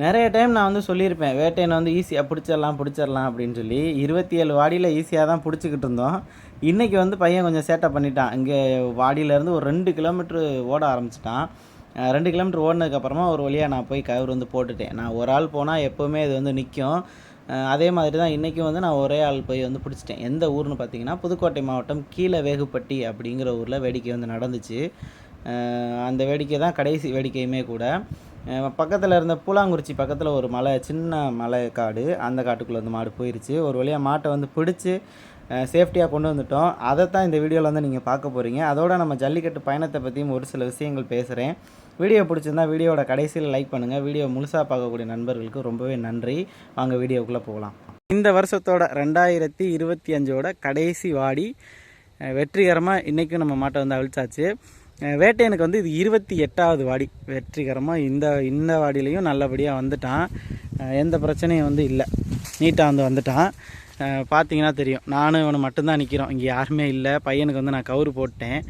நிறைய டைம் நான் வந்து சொல்லியிருப்பேன் வேட்டையனை வந்து ஈஸியாக பிடிச்சிடலாம் பிடிச்சிடலாம் அப்படின்னு சொல்லி. இருபத்தி ஏழு வாடியில் ஈஸியாக தான் பிடிச்சிக்கிட்டு இருந்தோம். இன்றைக்கி வந்து பையன் கொஞ்சம் சேட்டை பண்ணிட்டான். இங்கே வாடியிலேருந்து ஒரு ரெண்டு கிலோமீட்ரு ஓட ஆரம்பிச்சிட்டான். ரெண்டு கிலோமீட்டர் ஓடினதுக்கப்புறமா ஒரு வழியாக நான் போய் கயிறு வந்து போட்டுட்டேன். நான் ஒரு ஆள் போனால் எப்போவுமே இது வந்து நிற்கும் அதே மாதிரி தான் இன்றைக்கும் வந்து நான் ஒரே ஆள் போய் வந்து பிடிச்சிட்டேன். எந்த ஊர்னு பார்த்தீங்கன்னா புதுக்கோட்டை மாவட்டம் கீழே வேகுப்பட்டி அப்படிங்கிற ஊரில் வேடிக்கை வந்து நடந்துச்சு. அந்த வேடிக்கை தான் கடைசி வேடிக்கையுமே கூட. பக்கத்தில் இருந்த பூலாங்குறிச்சி பக்கத்தில் ஒரு மலை சின்ன மலை காடு அந்த காட்டுக்குள்ளே வந்து மாடு போயிருச்சு. ஒரு வழியாக மாட்டை வந்து பிடிச்சி சேஃப்டியாக கொண்டு வந்துட்டோம். அதை தான் இந்த வீடியோவில் வந்து நீங்கள் பார்க்க போகிறீங்க அதோட நம்ம ஜல்லிக்கட்டு பயணத்தை பற்றியும் ஒரு சில விஷயங்கள் பேசுகிறேன் வீடியோ பிடிச்சிருந்தா வீடியோவோட கடைசியில் லைக் பண்ணுங்கள் வீடியோ முழுசாக பார்க்கக்கூடிய நண்பர்களுக்கு ரொம்பவே நன்றி. வாங்க வீடியோக்குள்ளே போகலாம். இந்த வருஷத்தோட ரெண்டாயிரத்தி இருபத்தி அஞ்சோட கடைசி வாடி வெற்றிகரமாக இன்றைக்கும் நம்ம மாட்டை வந்து அழிச்சாச்சு வேட்டையனுக்கு வந்து இது இருபத்தி எட்டாவது வாடி. வெற்றிகரமாக இந்த இந்த வாடியிலையும் நல்லபடியாக வந்துட்டான். எந்த பிரச்சனையும் வந்து இல்லை. நீட்டாக வந்து வந்துட்டான். பார்த்தீங்கன்னா தெரியும். நானும் இவனை மட்டும்தான் நிற்கிறோம் இங்கே யாருமே இல்லை. பையனுக்கு வந்து நான் கவுரு போட்டேன்.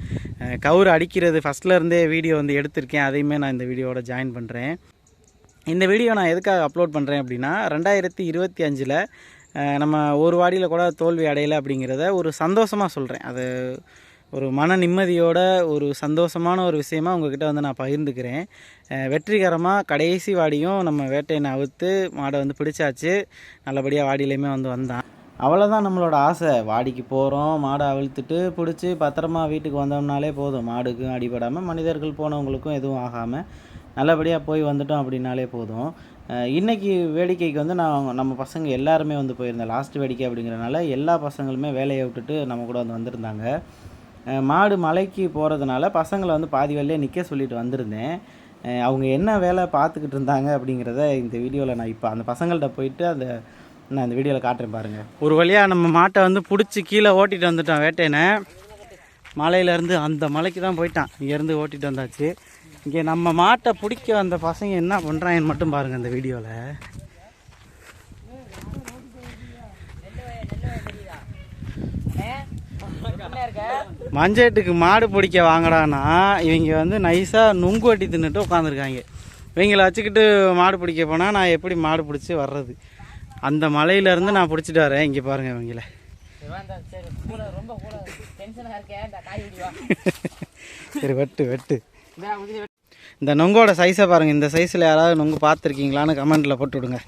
கவுரு அடிக்கிறது ஃபஸ்ட்லேருந்தே வீடியோ வந்து எடுத்திருக்கேன். அதையுமே நான் இந்த வீடியோவோட ஜாயின் பண்ணுறேன் இந்த வீடியோ நான் எதுக்காக அப்லோட் பண்ணுறேன் அப்படின்னா ரெண்டாயிரத்தி இருபத்தி அஞ்சில் நம்ம ஒரு வாடியில் கூட தோல்வி அடையலை அப்படிங்கிறத ஒரு சந்தோஷமாக சொல்கிறேன் அது ஒரு மன நிம்மதியோட ஒரு சந்தோஷமான ஒரு விஷயமா உங்ககிட்ட வந்து நான் பகிர்ந்துக்கிறேன். வெற்றிகரமாக கடைசி வாடியும் நம்ம வேட்டையினை அவுத்து மாடை வந்து பிடிச்சாச்சு. நல்லபடியாக வாடியிலையுமே வந்து வந்தான். அவ்வளோதான் நம்மளோட ஆசை. வாடிக்கு போகிறோம் மாடை அவிழ்த்துட்டு பிடிச்சி பத்திரமா வீட்டுக்கு வந்தோம்னாலே போதும். மாடுக்கும் அடிபடாமல் மனிதர்கள் போனவங்களுக்கும் எதுவும் ஆகாமல் நல்லபடியாக போய் வந்துட்டோம் அப்படின்னாலே போதும். இன்றைக்கி வேடிக்கைக்கு வந்து நான் நம்ம பசங்க எல்லாருமே வந்து போயிருந்தேன். லாஸ்ட் வேடிக்கை அப்படிங்கிறனால எல்லா பசங்களுமே வேலையை விட்டுட்டு நம்ம கூட வந்து வந்திருந்தாங்க. மாடு மலைக்கு போகிறதுனால பசங்களை வந்து பாதி வழியே நிற்க சொல்லிட்டு வந்திருந்தேன். அவங்க என்ன வேலை பார்த்துக்கிட்டு இருந்தாங்க அப்படிங்கிறத இந்த வீடியோவில் நான் இப்போ அந்த பசங்கள்கிட்ட போயிட்டு அந்த நான் இந்த வீடியோவில் காட்டுறேன் பாருங்கள் ஒரு வழியாக நம்ம மாட்டை வந்து பிடிச்சி கீழே ஓட்டிட்டு வந்துட்டோம் வேட்டையனை மலையிலேருந்து அந்த மலைக்கு தான் போயிட்டான். இங்கேருந்து ஓட்டிட்டு வந்தாச்சு. இங்கே நம்ம மாட்டை பிடிக்க வந்த பசங்க என்ன பண்ணுறாங்கன்னு மட்டும் பாருங்கள் இந்த வீடியோவில் மஞ்சட்டுக்கு மாடு பிடிக்க வாங்கடான்னா இவங்க வந்து நைஸாக நுங்கு வட்டி தின்னுட்டு உட்காந்துருக்காங்க இவங்களை வச்சுக்கிட்டு மாடு பிடிக்க போனால் நான் எப்படி மாடு பிடிச்சி வர்றது? அந்த மலையிலேருந்து நான் பிடிச்சிட்டு வரேன். இங்கே பாருங்கள் இவங்கள. ரொம்ப சரி வெட்டு வெட்டு. இந்த நொங்கோட சைஸை பாருங்கள் இந்த சைஸில் யாராவது நொங்கு பார்த்துருக்கீங்களான்னு கமெண்ட்டில் போட்டு விடுங்க.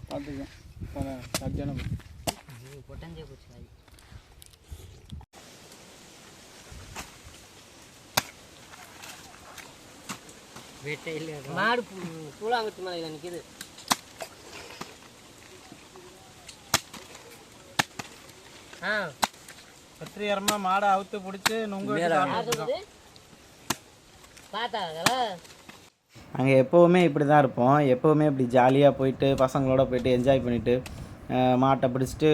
வேட்டையில் மாடு பூலாங்குத்து மலையில் நிற்கிது ஆ. வெற்றிகரமாக மாடை அவுத்து பிடிச்சி நொங்கு பார்த்தாங்களா? நாங்கள் எப்போவுமே இப்படி தான் இருப்போம். எப்போவுமே இப்படி ஜாலியாக போயிட்டு பசங்களோட போயிட்டு என்ஜாய் பண்ணிவிட்டு மாட்டை பிடிச்சிட்டு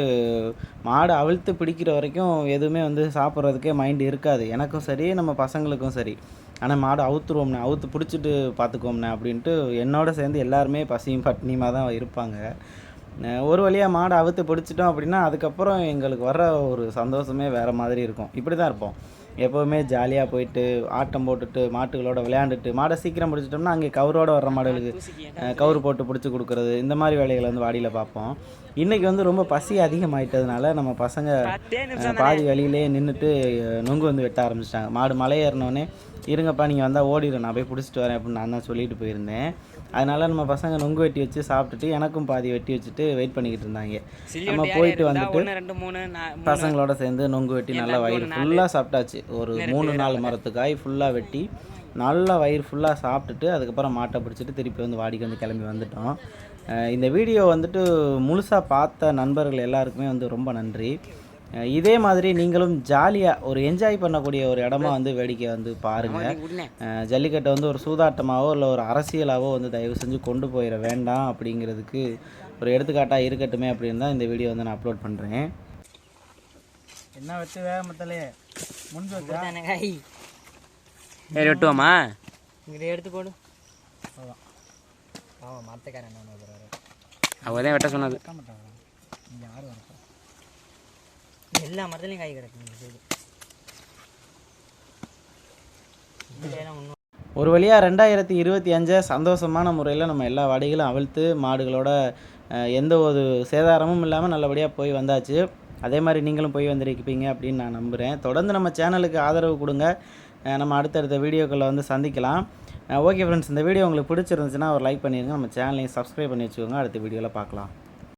மாடை அவிழ்த்து பிடிக்கிற வரைக்கும் எதுவுமே வந்து சாப்பிட்றதுக்கே மைண்டு இருக்காது. எனக்கும் சரி நம்ம பசங்களுக்கும் சரி. ஆனால் மாடு அவுத்துருவோம்ண்ணே அவுத்து பிடிச்சிட்டு பார்த்துக்குவோம்ண்ணே அப்படின்ட்டு என்னோட சேர்ந்து எல்லாருமே பசியும் பட்னியுமாக தான் இருப்பாங்க. ஒரு வழியாக மாடை அவுத்து பிடிச்சிட்டோம் அப்படின்னா அதுக்கப்புறம் எங்களுக்கு வர்ற ஒரு சந்தோஷமே வேறு மாதிரி இருக்கும். இப்படி தான் இருப்போம். எப்போவுமே ஜாலியாக போயிட்டு ஆட்டம் போட்டுட்டு மாட்டுகளோட விளையாண்டுட்டு மாடை சீக்கிரம் பிடிச்சிட்டோம்னா அங்கே கவுரோட வர்ற மாடுகளுக்கு கவுரு போட்டு பிடிச்சி கொடுக்குறது. இந்த மாதிரி வேலைகளை வந்து வாடியில் பார்ப்போம். இன்றைக்கி வந்து ரொம்ப பசி அதிகமாயிட்டதுனால நம்ம பசங்க பாதி வழியிலே நின்றுட்டு நொங்கு வந்து வெட்ட ஆரம்பிச்சிட்டாங்க. மாடு மலை ஏறினோடனே இருங்கப்பா நீங்கள் வந்தால் ஓடிடும் நான் போய் பிடிச்சிட்டு வரேன் அப்படின்னு நான் தான் சொல்லிட்டு போயிருந்தேன். அதனால நம்ம பசங்க நொங்கு வெட்டி வச்சு சாப்பிட்டுட்டு எனக்கும் பாதி வெட்டி வச்சுட்டு வெயிட் பண்ணிக்கிட்டு இருந்தாங்க. நம்ம போயிட்டு வந்துட்டு ரெண்டு மூணு பசங்களோட சேர்ந்து நொங்கு வெட்டி நல்லா வயிறு ஃபுல்லாக சாப்பிட்டாச்சு. ஒரு மூணு நாலு மரத்து காய் ஃபுல்லாக வெட்டி நல்லா வயிறு ஃபுல்லாக சாப்பிட்டுட்டு அதுக்கப்புறம் மாட்டை பிடிச்சிட்டு திருப்பி வந்து வாடிக்கு வந்து கிளம்பி வந்துட்டோம். இந்த வீடியோ வந்துட்டு முழுசாக பார்த்த நண்பர்கள் எல்லாருக்குமே வந்து ரொம்ப நன்றி. இதே மாதிரி நீங்களும் ஜாலியாக ஒரு என்ஜாய் பண்ணக்கூடிய ஒரு இடமா வந்து வேடிக்கை வந்து பாருங்கள் ஜல்லிக்கட்டை வந்து ஒரு சூதாட்டமாவோ இல்லை ஒரு அரசியலாவோ வந்து தயவு செஞ்சு கொண்டு போயிட வேண்டாம் அப்படிங்கிறதுக்கு ஒரு எடுத்துக்காட்டாக இருக்கட்டுமே அப்படின்னு தான் இந்த வீடியோ வந்து நான் அப்லோட் பண்ணுறேன் என்ன வச்சு வேகமத்தலே காய் சரி வெட்டுவோமா? இங்கிட்ட எடுத்து போடு. ஆமாம் மரத்துக்காரன் என்ன பண்ணுறாரு அவ தான் வெட்ட சொன்னது. எல்லா மரத்துலையும் காய் கிடக்கு ஒரு வழியாக ரெண்டாயிரத்தி இருபத்தி அஞ்சை சந்தோஷமான முறையில் நம்ம எல்லா வாடிகளும் அவிழ்த்து மாடுகளோட எந்த ஒரு சேதாரமும் இல்லாமல் நல்லபடியாக போய் வந்தாச்சு. அதே மாதிரி நீங்களும் போய் வந்திருப்பீங்க அப்படின்னு நான் நம்புகிறேன் தொடர்ந்து நம்ம சேனலுக்கு ஆதரவு கொடுங்க. நம்ம அடுத்தடுத்த வீடியோக்களை வந்து சந்திக்கலாம். ஓகே ஃப்ரெண்ட்ஸ் இந்த வீடியோ உங்களுக்கு பிடிச்சிருந்துச்சுன்னா ஒரு லைக் பண்ணிடுங்க நம்ம சேனலையும் சப்ஸ்கிரைப் பண்ணி வச்சுக்கோங்க. அடுத்த வீடியோவில் பார்க்கலாம்.